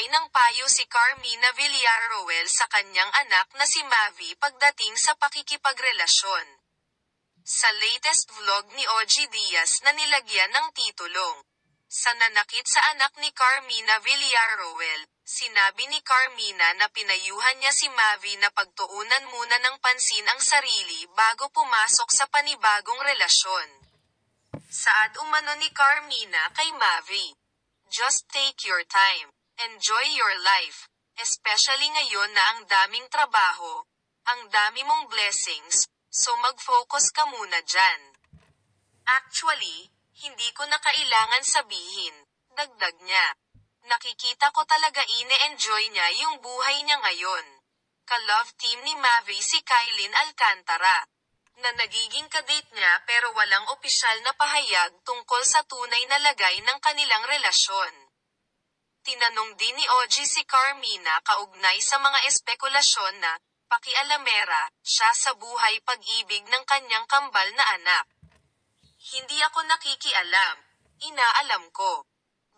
Nagbigay ng payo si Carmina Villarroel sa kanyang anak na si Mavi pagdating sa pakikipagrelasyon. Sa latest vlog ni OG Diaz na nilagyan ng titulong, Sa nanakit sa anak ni Carmina Villarroel, sinabi ni Carmina na pinayuhan niya si Mavi na pagtuunan muna ng pansin ang sarili bago pumasok sa panibagong relasyon. Saad umano ni Carmina kay Mavi. Just take your time. Enjoy your life. Especially ngayon na ang daming trabaho. Ang dami mong blessings. So mag-focus ka muna dyan. Actually, hindi ko na kailangan sabihin. Dagdag niya. Nakikita ko talaga ine-enjoy niya yung buhay niya ngayon. Ka-love team ni Mavi si Kylin Alcantara. Na nagiging kadate niya pero walang opisyal na pahayag tungkol sa tunay na lagay ng kanilang relasyon. Tinanong din ni OG si Carmina kaugnay sa mga espekulasyon na, pakialamera, siya sa buhay pag-ibig ng kanyang kambal na anak. Hindi ako nakikialam. Inaalam ko.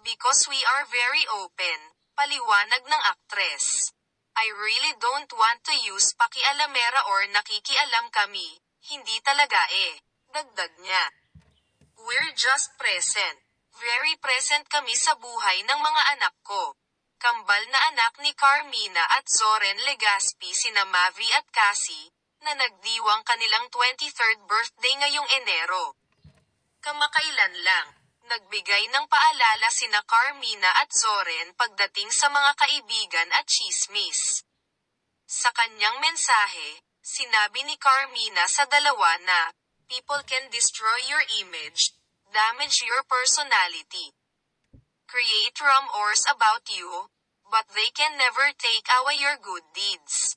Because we are very open, paliwanag ng aktres. I really don't want to use pakialamera or nakikialam kami, hindi talaga eh. Dagdag niya. We're just present. Very present kami sa buhay ng mga anak ko. Kambal na anak ni Carmina at Zoren Legaspi sina Mavi at Cassie, na nagdiwang kanilang 23rd birthday ngayong Enero. Kamakailan lang, nagbigay ng paalala sina Carmina at Zoren pagdating sa mga kaibigan at chismis. Sa kanyang mensahe, sinabi ni Carmina sa dalawa na, People can destroy your image, damage your personality, create rumors about you, but they can never take away your good deeds.